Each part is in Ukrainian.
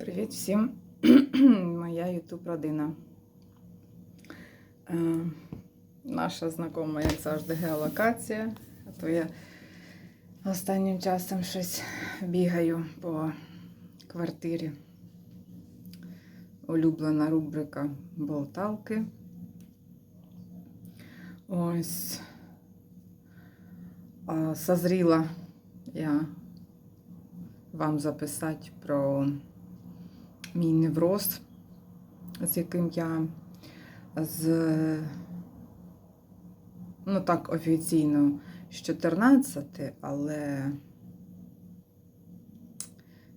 Привіт всім, моя ютуб родина. Е, наша знакома, як завжди, геолокація. А то я останнім часом щось бігаю по квартирі. Улюблена рубрика болталки. Ось созріла я вам записати про мій невроз, з яким я з, ну так, офіційно з 14, але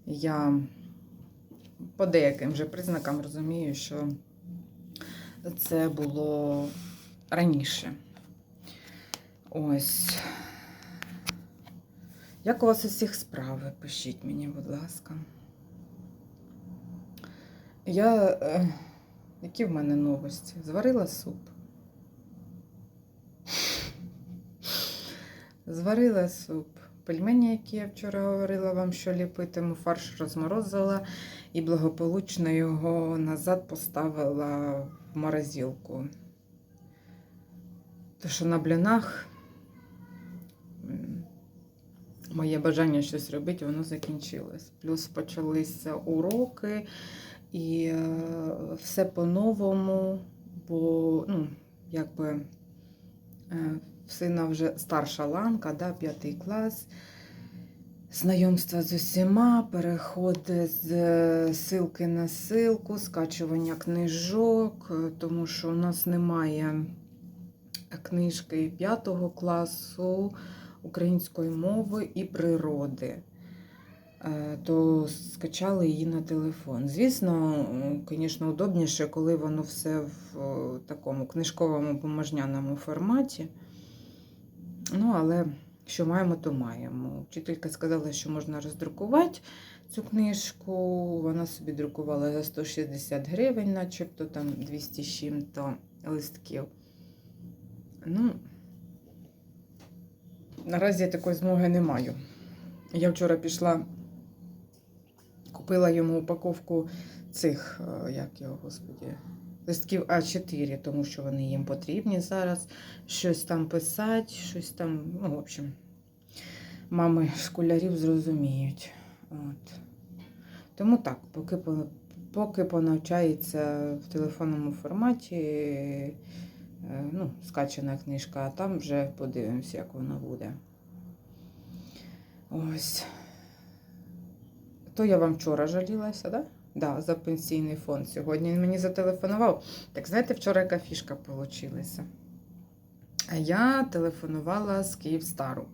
я по деяким вже признакам розумію, що це було раніше. Ось. Як у вас усіх справи? Пишіть мені, будь ласка. Я. Е, які в мене новості? Зварила суп. Зварила суп. Пельмені, які я вчора говорила вам, що ліпитиму, фарш розморозила і благополучно його назад поставила в морозилку. То, що на блінах моє бажання щось робити, воно закінчилось. Плюс почалися уроки і е, все по-новому, бо, ну, якби е, в сина вже старша ланка, да, п'ятий клас. Знайомство з усіма, переходи з е, силки на силку, скачування книжок, тому що у нас немає книжки 5 класу української мови і природи. Е, То скачали її на телефон. Звісно, звісно, удобніше, коли воно все в е, такому книжковому поможняному форматі. Ну, але що маємо, то маємо. Вчителька сказала, що можна роздрукувати цю книжку. Вона собі друкувала за 160 гривень, начебто там 200 з чим-то листків. Ну, наразі я такої змоги не маю. Я вчора пішла, купила йому упаковку цих, е, як його, господі, листків А4, тому що вони їм потрібні зараз. Щось там писати, щось там, ну, в общем, мами школярів зрозуміють. От. Тому так, поки, поки понавчається в телефонному форматі, е, ну, скачана книжка, а там вже подивимося, як воно буде. Ось. То я вам вчора жалілася, да? Да, за пенсійний фонд. Сьогодні він мені зателефонував. Так знаєте, вчора яка фішка вийшла? Я телефонувала з Київстару.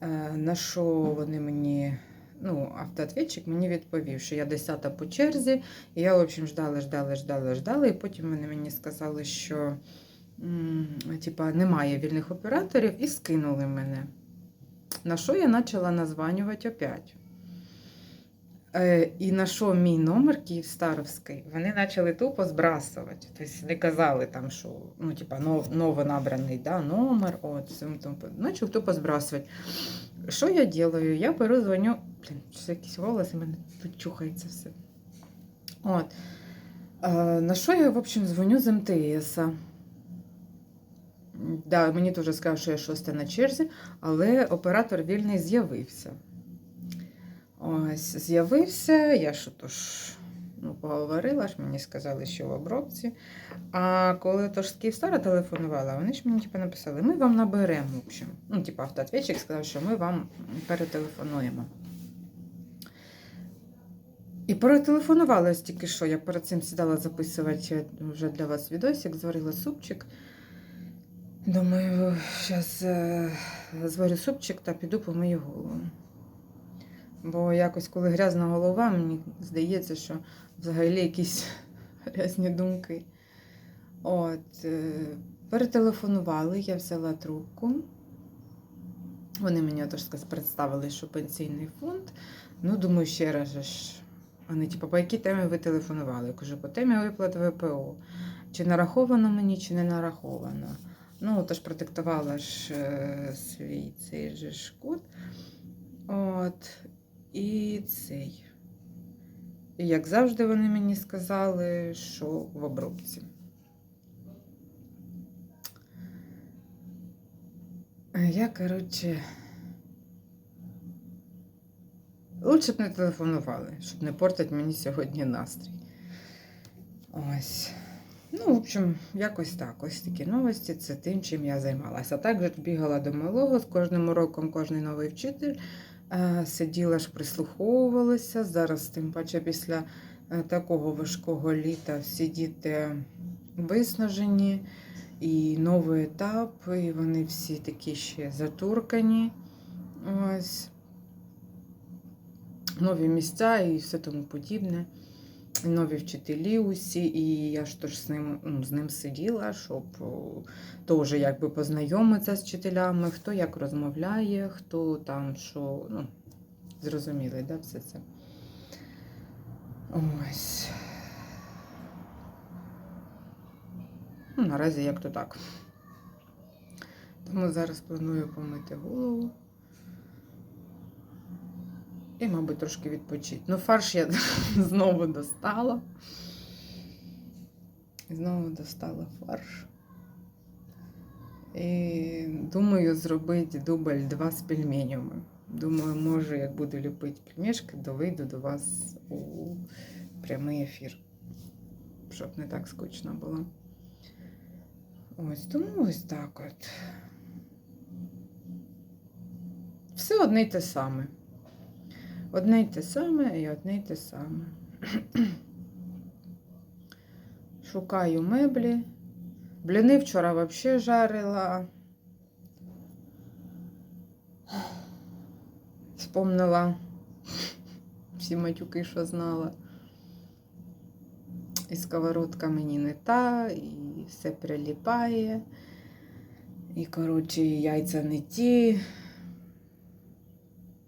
Е, На що вони мені, ну, автоответчик мені відповів, що я 10 по черзі. І я, в общем, ждала, ждала, ждала, ждала. І потім вони мені сказали, що типа, немає вільних операторів, і скинули мене. На що я почала названювати опять. Е, і на що мій номер Київстаровський, вони почали тупо збрасувати. Тобто не казали там, що ну, типа, нов, новонабраний да, номер, от. Почав тупо збрасувати. Що я делаю? Я беру, дзвоню, блін, якийсь голос, і мене тут чухається все. От. Е, на що я, в общем, дзвоню з МТС. Да, мені теж сказали, що я шоста на черзі, але оператор вільний з'явився. Ось, з'явився, я що то ж ну, поговорила ж, мені сказали, що в обробці. А коли то ж з Київстара телефонувала, вони ж мені типу, написали, ми вам наберемо. В общем. Ну, типу, автоответчик сказав, що ми вам перетелефонуємо. І перетелефонувала тільки що. Я перед цим сідала записувати вже для вас відосик, зварила супчик. Думаю, зараз зварю супчик та піду помию голову. Бо якось, коли грязна голова, мені здається, що взагалі якісь грязні думки. От, е, перетелефонували, я взяла трубку. Вони мені отож представили, що пенсійний фонд. Ну, думаю, ще раз ж. Вони, типу, по якій темі ви телефонували? Я кажу, по темі виплат ВПО. Чи нараховано мені, чи не нараховано. Ну, тож продиктувала ж е, свій цей же ж. От. І цей. І як завжди, вони мені сказали, що в обробці. Я, коротше, лучше б не телефонували, щоб не портити мені сьогодні настрій. Ось. Ну, в общем, якось так. Ось такі новості. Це тим, чим я займалася. А також бігала до малого з кожним уроком, кожний новий вчитель. Е, Сиділа ж, прислуховувалася. Зараз, тим паче, після е, такого важкого літа всі діти виснажені. І новий етап, і вони всі такі ще затуркані. Ось. Нові місця і все тому подібне. Нові вчителі усі, і я ж тож з ним, ну, з ним сиділа, щоб теж якби познайомитися з вчителями, хто як розмовляє, хто там що, ну, зрозуміли, да, все це. Ось. Ну, наразі як то так. Тому зараз планую помити голову. І, мабуть, трошки відпочити. Ну, фарш я знову достала. Знову достала фарш. І думаю зробити дубль 2 з пельменями. Думаю, може, як буду ліпити пельмешки, то до вас у прямий ефір. Щоб не так скучно було. Ось, тому ось так от. Все одне й те саме. Одне й те саме і одне й те саме. Шукаю меблі. Бліни вчора взагалі жарила. Вспомнила всі матюки, що знала. І сковородка мені не та, і все приліпає. І, коротше, яйця не ті.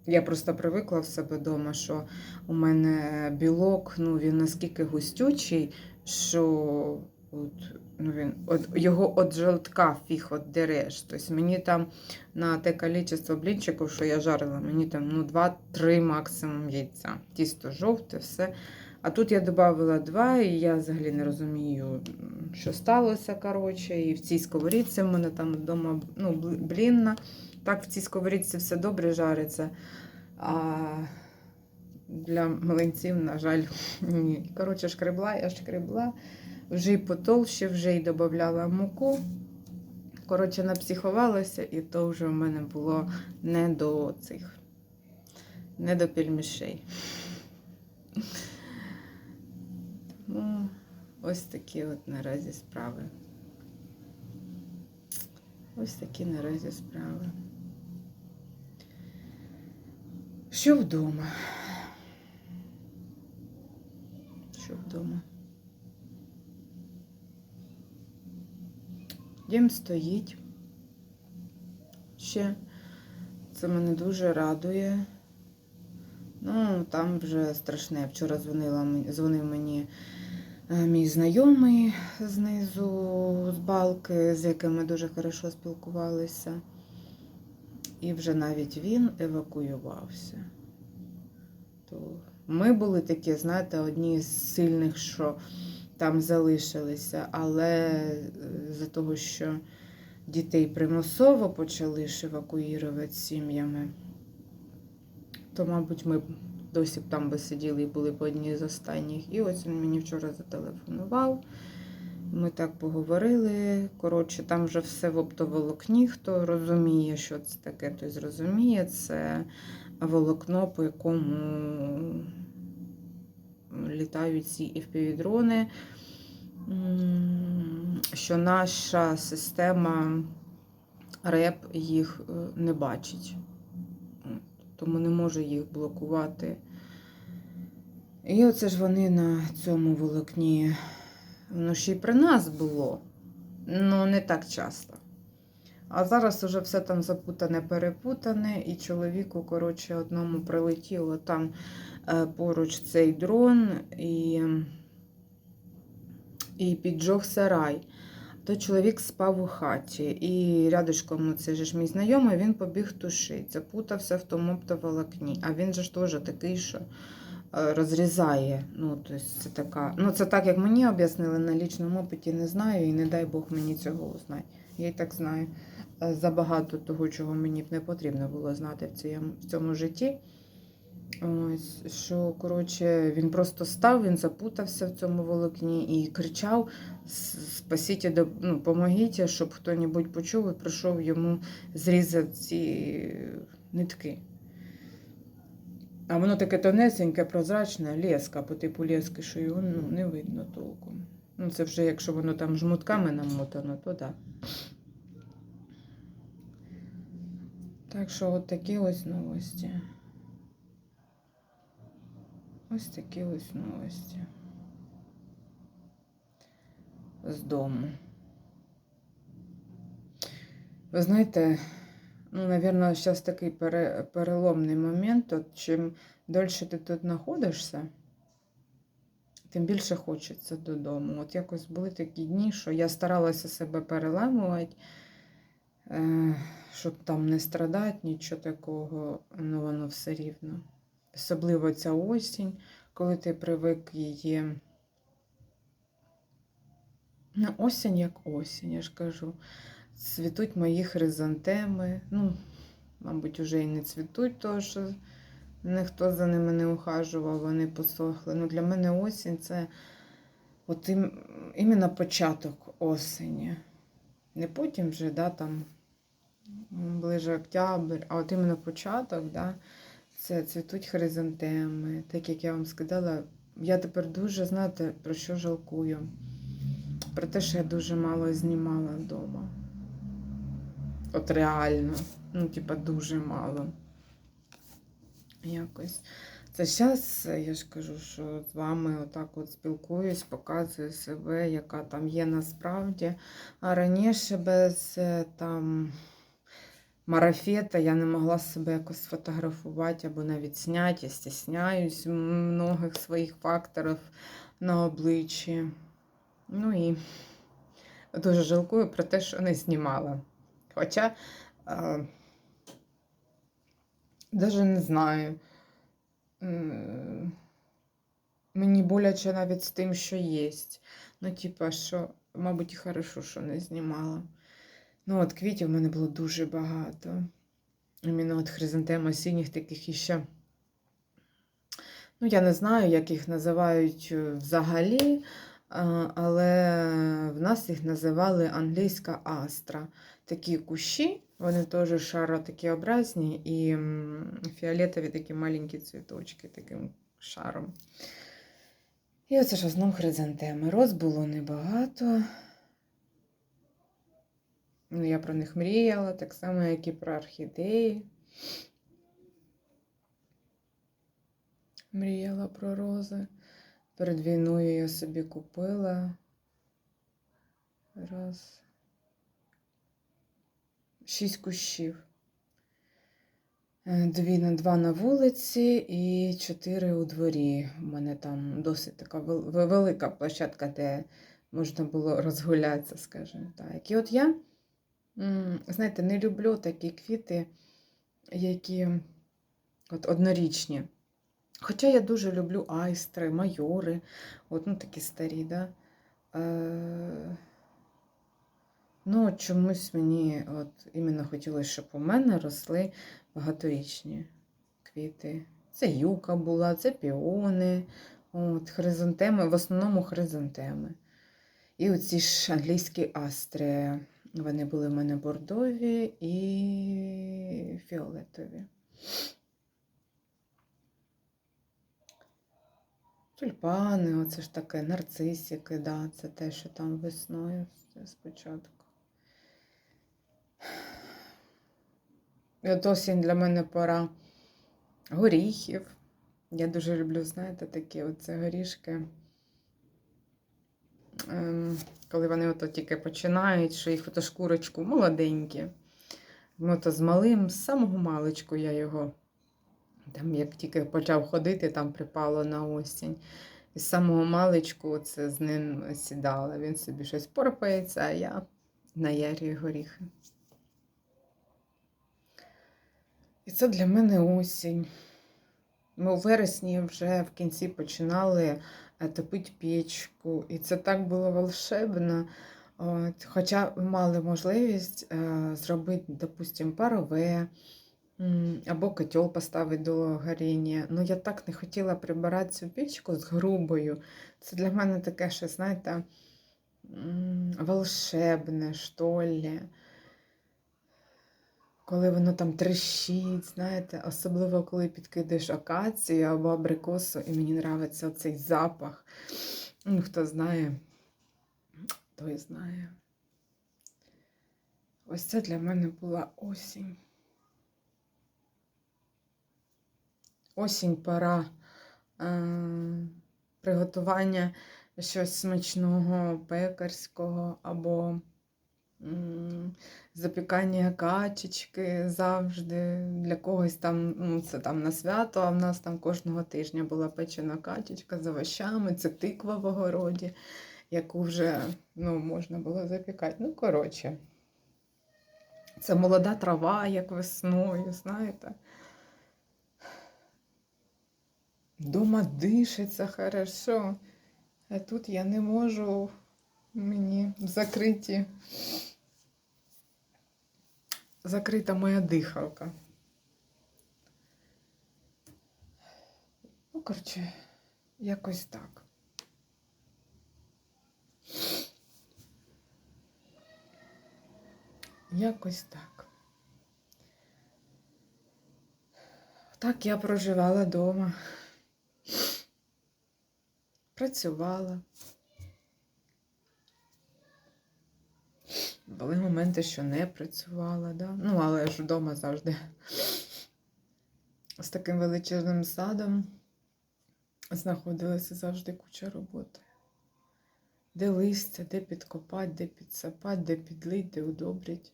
Я просто привикла в себе вдома, що у мене білок, ну він наскільки густючий, що от, ну, він, от, його від желтка фіг от дереш. Тобто мені там на те кількість блінчиків, що я жарила, мені там ну, 2-3 максимум яйця. Тісто жовте, все. А тут я додавала два, і я взагалі не розумію, що сталося. коротше. І в цій сковорідці в мене там вдома ну, блінна. Так, в цій сковорідці все добре жариться. А для млинців, на жаль, ні. Коротше, шкребла, я шкребла, вже й потолще, вже й додавала муку. Коротше, напсиховалася, і то вже в мене було не до цих, не до пельмішей. Тому ось такі от наразі справи. Ось такі наразі справи. Що вдома? Що вдома? Дім стоїть. Ще це мене дуже радує. Ну, там вже страшне. Вчора дзвонила, дзвонив мені е, мій знайомий знизу з балки, з яким ми дуже хорошо спілкувалися. І вже навіть він евакуювався. То ми були такі, знаєте, одні з сильних, що там залишилися, але е, за того, що дітей примусово почали ж евакуювати сім'ями, то, мабуть, ми досі б там би сиділи і були б одні з останніх. І ось він мені вчора зателефонував. Ми так поговорили. Коротше, там вже все в оптоволокні. Хто розуміє, що це таке, той зрозуміє. Це волокно, по якому літають ці FPV-дрони. Що наша система РЕП їх е, не бачить. Тому не може їх блокувати. І оце ж вони на цьому волокні Воно ще й при нас було, ну не так часто. А зараз уже все там запутане, перепутане, і чоловіку, коротше, одному прилетіло там е, поруч цей дрон і, і піджог сарай. То чоловік спав у хаті, і рядышком, ну це ж мій знайомий, він побіг тушити, запутався в тому оптоволокні. А він же ж теж такий, що розрізає. Ну, тобто це така. Ну, це так, як мені об'яснили на лічному опиті, не знаю, і не дай Бог мені цього узнати. Я і так знаю е, забагато того, чого мені б не потрібно було знати в цьому, в цьому житті. Ось, що, коротше, він просто став, він запутався в цьому волокні і кричав: Спасіть, ну, помогіть, щоб хто-небудь почув і прийшов йому зрізати ці нитки. А воно таке тонесеньке, прозрачне, леска, по типу лески, що його ну, не видно толком. Ну, це вже якщо воно там жмутками намотано, то так. Да. Так що от такі ось новості. Ось такі ось новості. З дому. Ви знаєте, ну, зараз такий пере, переломний момент. От чим дольше ти тут знаходишся, тим більше хочеться додому. От якось були такі дні, що я старалася себе переламувати, е, щоб там не страдати, нічого такого, ну воно все рівно. Особливо ця осінь, коли ти привик її. Ну, осінь як осінь, я ж кажу. Цвітуть мої хризантеми. Ну, мабуть, вже і не цвітуть, тому що ніхто за ними не ухажував, вони посохли. Ну, для мене осінь це от ім, іменно початок осені. Не потім вже, да, там ближе октябрь, а от іменно початок, да, це цвітуть хризантеми. Так як я вам сказала, я тепер дуже, знаєте, про що жалкую. Про те, що я дуже мало знімала вдома. От реально. Ну, типа, дуже мало. Якось. Це зараз, я ж кажу, що з вами отак от спілкуюсь, показую себе, яка там є насправді. А раніше без е, там марафета я не могла себе якось сфотографувати або навіть зняти. Я стісняюсь многих своїх факторів на обличчі. Ну і дуже жалкую про те, що не знімала. Хоча е, навіть не знаю. Мені боляче навіть з тим, що є. Ну, типа, що, мабуть, і хорошо, що не знімала. Ну, от квітів в мене було дуже багато. Іменно от хризантем осінніх таких іще. Ну, я не знаю, як їх називають е, взагалі, але в нас їх називали англійська астра. Такі кущі, вони теж шаро такі образні і фіолетові такі маленькі цвіточки таким шаром. І оце ж в основному хризантеми. Роз було небагато. Ну, я про них мріяла, так само, як і про орхідеї. Мріяла про рози. Перед війною я собі купила. Раз. Шість кущів. Е, Дві на два на вулиці і чотири у дворі. У мене там досить така велика площадка, де можна було розгулятися, скажімо так. І от я, знаєте, не люблю такі квіти, які от однорічні. Хоча я дуже люблю айстри, майори, от, ну такі старі, да? Е, ну, чомусь мені от іменно хотілося, щоб у мене росли багаторічні квіти. Це юка була, це піони, от, хризантеми, в основному хризантеми. І оці ж англійські астри. Вони були в мене бордові і фіолетові. Тюльпани, оце ж таке, нарцисики, да, це те, що там весною спочатку. От осінь для мене пора горіхів. Я дуже люблю, знаєте, такі оце горішки. Ем, коли вони ото тільки починають, що їх ото шкурочку молоденькі. Ми ото з малим, з самого маличку я його, там, як тільки почав ходити, там припало на осінь. І з самого маличку це з ним сідала. Він собі щось порпається, а я наярюю горіхи. І це для мене осінь. Ми у вересні вже в кінці починали е, топити печку, і це так було волшебно. От, хоча мали можливість е, зробити, допустимо, парове або котел поставити до горіння. Ну, я так не хотіла прибирати цю печку з грубою. Це для мене таке, що, знаєте, волшебне, що ли. Коли воно там трещить, знаєте, особливо коли підкидаєш акацію або абрикосу, і мені подобається цей запах. Ну, хто знає, той знає. Ось це для мене була осінь. Осінь пора е- приготування щось смачного, пекарського або запікання качечки завжди. Для когось там, ну, це там на свято, а в нас там кожного тижня була печена качечка з овощами, це тиква в огороді, яку вже ну, можна було запікати. Ну, коротше, це молода трава, як весною, знаєте. Дома дишиться хорошо. А тут я не можу мені закриті. Закрита моя дихалка. Ну, коротше, якось так. Якось так. Так я проживала вдома. Працювала. Були моменти, що не працювала, да? ну, але ж вдома завжди з таким величезним садом знаходилася завжди куча роботи. Де листя, де підкопати, де підсапати, де підлить, де удобрять.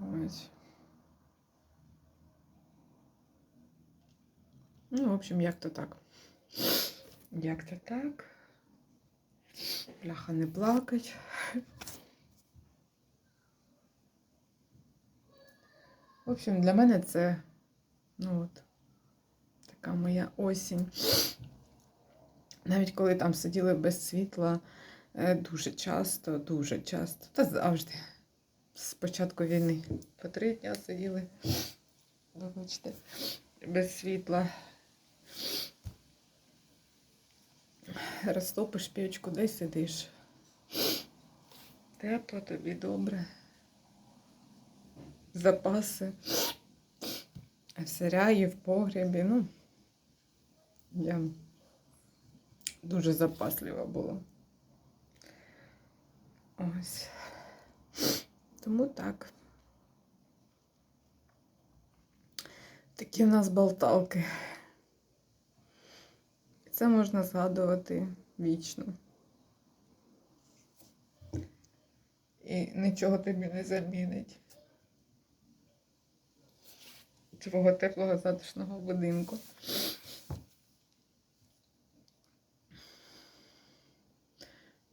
Ось. Ну, в общем, як то так. Як то так. Бляха не плакать. В общем, для мене це, ну от, така моя осінь. Навіть коли там сиділи без світла, е, дуже часто, дуже часто, та завжди. З початку війни по три дня сиділи, вибачте, без світла. Розтопиш печку, де сидиш. Тепло тобі добре. Запаси. В саряї, в погребі. Ну, я дуже запаслива була. Ось. Тому так. Такі в нас болталки. Це можна згадувати вічно. І нічого тобі не замінить. Твого теплого затишного будинку.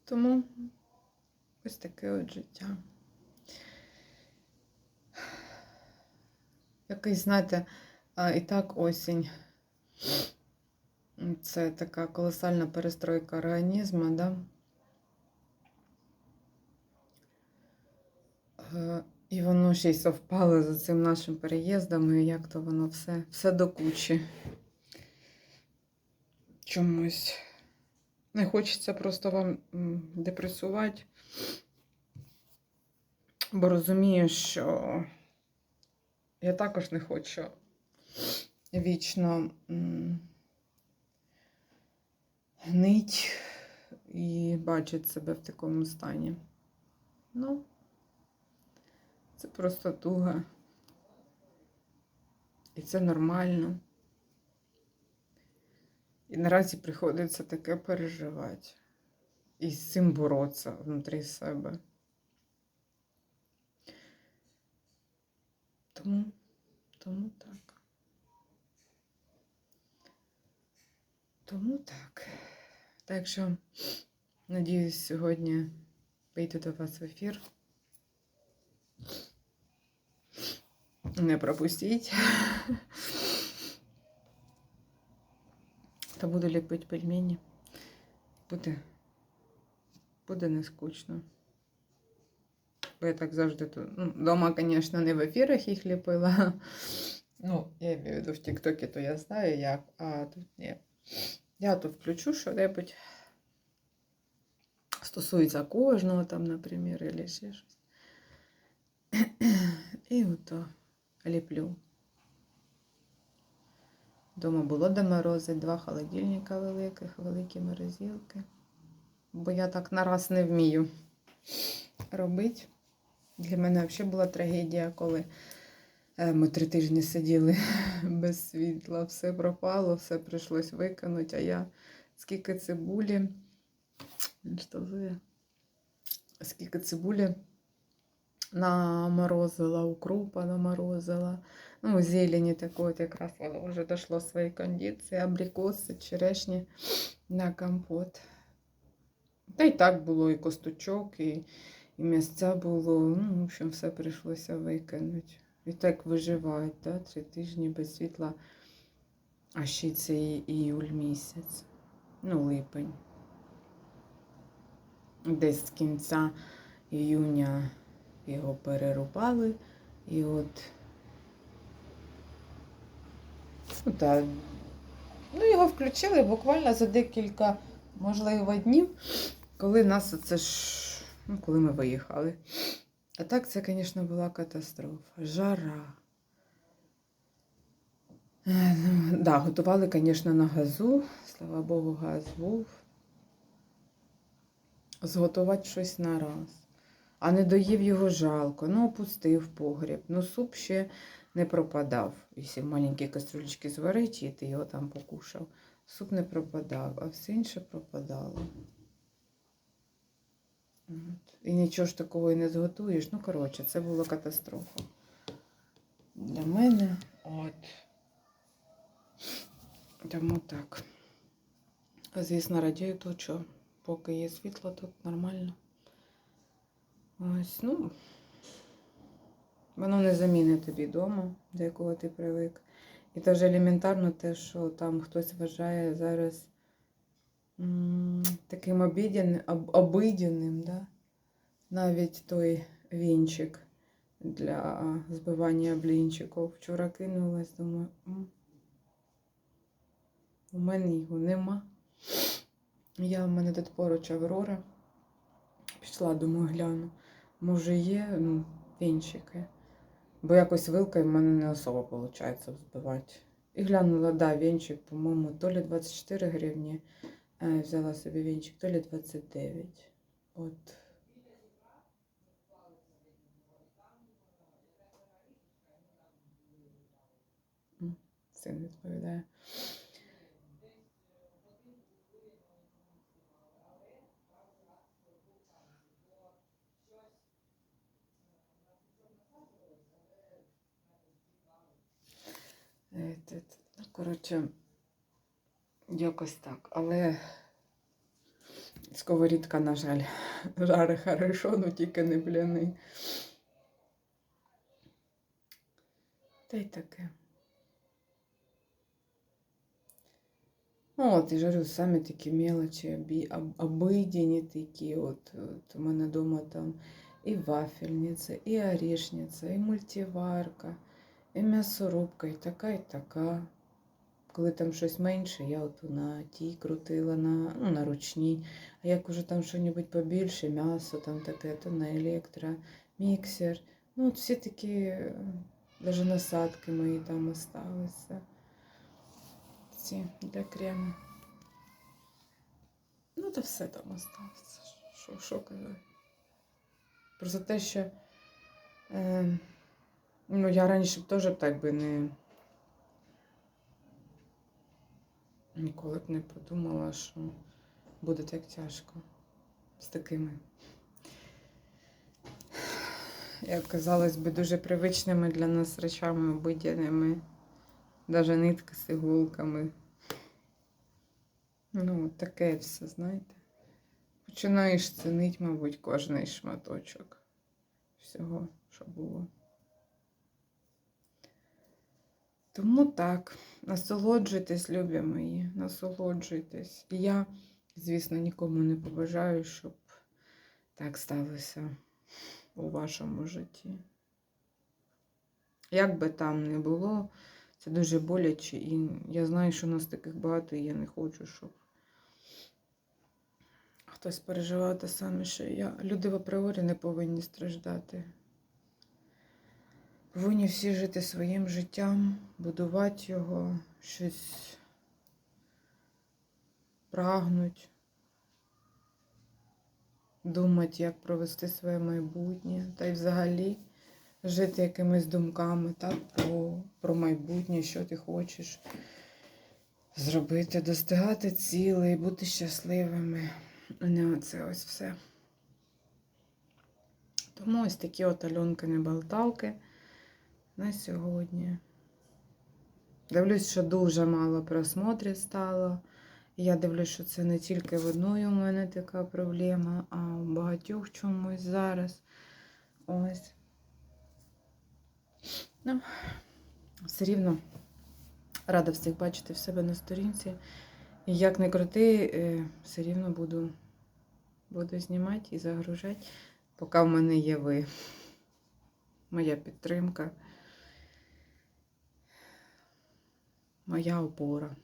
Тому ось таке от життя. Якийсь, знаєте, і так осінь. Це така колосальна перестройка організму, да? Е, І воно ще й совпало за цим нашим переїздом, і як то воно все, все до кучі. Чомусь. Не хочеться просто вам депресувати, бо розумію, що я також не хочу вічно. М, гнить і бачить себе в такому стані. Ну, це просто туга. І це нормально. І наразі приходиться таке переживати. І з цим боротися внутрі себе. Тому, тому так. Тому так. Так що, надіюсь, сьогодні вийду до вас в ефір. Не пропустіть. Та буду ліпити пельмені. Буде, буде не скучно. Бо я так завжди тут. Ну, дома, звісно, не в ефірах їх ліпила. Ну, я маю в виду в Тіктокі, то я знаю як, а тут ні. Я тут включу що-небудь. Стосується кожного там, наприклад, або ще щось. І ото ліплю. Дома було де морози, два холодильника великих, великі морозилки. Бо я так нараз не вмію робити. Для мене взагалі була трагедія, коли ми три тижні сиділи без світла, все пропало, все прийшлось викинути, а я скільки цибулі. Скільки цибулі наморозила, укрупа наморозила. Ну, зелені такої якраз воно вже дійшло своєї кондиції, абрикоси, черешні на компот. Та й так було і косточок, і, і місця було. Ну, в общем, все прийшлося викинути. І так виживають, да? три тижні без світла, а ще це іюль місяць, ну, липень. Десь з кінця іюня його перерубали, і от Ну, та, ну, його включили буквально за декілька, можливо, днів, коли нас оце ж, ну, коли ми виїхали. А так це, звісно, була катастрофа. Жара. Ну, да, готували, звісно, на газу. Слава Богу, газ був. Зготувати щось на раз. А не доїв його жалко. Ну, опустив погріб. Ну, суп ще не пропадав. Якщо в маленькій кастрюлечці зварить, і ти його там покушав. Суп не пропадав, а все інше пропадало. І нічого ж такого і не зготуєш. Ну, коротше, це була катастрофа. Для мене. От. Тому так. Звісно, радію то, що поки є світло, тут нормально. Ось, ну. Воно не замінить тобі дому, до якого ти привик. І теж елементарно те, що там хтось вважає зараз таким обідян, об, обидяним, да? навіть той вінчик для збивання блінчиків. Вчора кинулась, думаю, у мене його нема. Я в мене тут поруч Аврора. Пішла, думаю, гляну. Може, є ну, вінчики. Бо якось вилкою в мене не особо виходить взбивати. І глянула, да, вінчик, по-моєму, то лі 24 гривні. Взяла собі вінчик, то лі 29. От. Син відповідає. Ну, коротше, якось так. Але сковорідка, на жаль, жари хорошо, ну тільки не бляни. Та й таке. Ну, От, і жарю самі такі мелочі, обидені такі. От, от у мене вдома там і вафельниця, і орешниця, і мультиварка. І м'ясорубка, і така, і така. Коли там щось менше, я от на тій крутила, на, ну, на ручній. А як уже там щось побільше, м'ясо там таке, то на електро, міксер. Ну, от всі такі, навіть насадки мої там осталися. Ці для крему. Ну, то все там осталося. Що, що казати. Просто те, що. Е, Ну, я раніше б теж так би не. Ніколи б не подумала, що буде так тяжко з такими, як казалось би, дуже привичними для нас речами обидяними, навіть нитки з іголками. Ну, таке все, знаєте. Починаєш цінити, мабуть, кожний шматочок всього, що було. Тому так, насолоджуйтесь, любі мої, насолоджуйтесь. І я, звісно, нікому не побажаю, щоб так сталося у вашому житті. Як би там не було, це дуже боляче, і я знаю, що нас таких багато, і я не хочу, щоб хтось переживав те саме, що я. Люди в апріорі не повинні страждати. Повинні всі жити своїм життям, будувати його, щось прагнуть, думати, як провести своє майбутнє, та й взагалі жити якимись думками так, про, про майбутнє, що ти хочеш зробити, достигати цілей, бути щасливими, не оце ось все. Тому ось такі от альонки-небалталки на сьогодні. Дивлюсь, що дуже мало просмотрів стало. Я дивлюсь, що це не тільки в одної у мене така проблема, а у багатьох чомусь зараз. Ось. Ну, все рівно рада всіх бачити в себе на сторінці. І як не крути, е, все рівно буду, буду знімати і загружати, поки в мене є ви. Моя підтримка. Моя опора.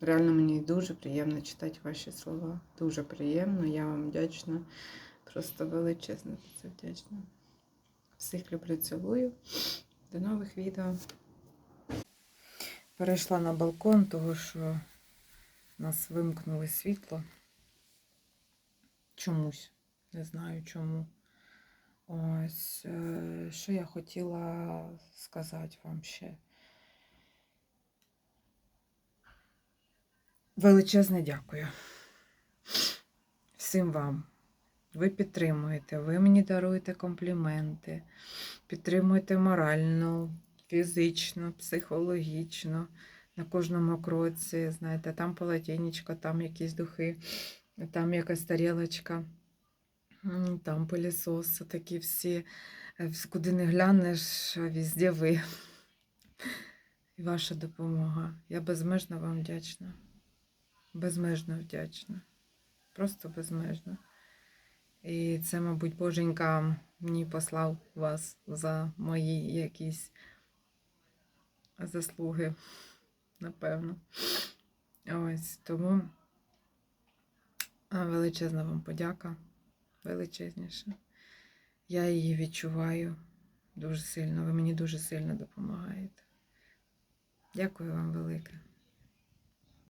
Реально мені дуже приємно читати ваші слова. Дуже приємно, я вам вдячна. Просто величезно це вдячна. Всіх люблю, цілую. До нових відео. Перейшла на балкон, тому що нас вимкнули світло. Чомусь. Не знаю чому. Ось, е, що я хотіла сказати вам ще. Величезне дякую. Всім вам. Ви підтримуєте, ви мені даруєте компліменти, підтримуєте морально, фізично, психологічно, на кожному кроці. Знаєте, там полотенечко, там якісь духи, там якась тарілочка, там пилісоси такі всі. Е, Куди не глянеш, везде ви. І ваша допомога. Я безмежно вам вдячна. Безмежно вдячна. Просто безмежно. І це, мабуть, Боженька мені послав вас за мої якісь заслуги, напевно. Ось тому величезна вам подяка, величезніша. Я її відчуваю дуже сильно. Ви мені дуже сильно допомагаєте. Дякую вам велике.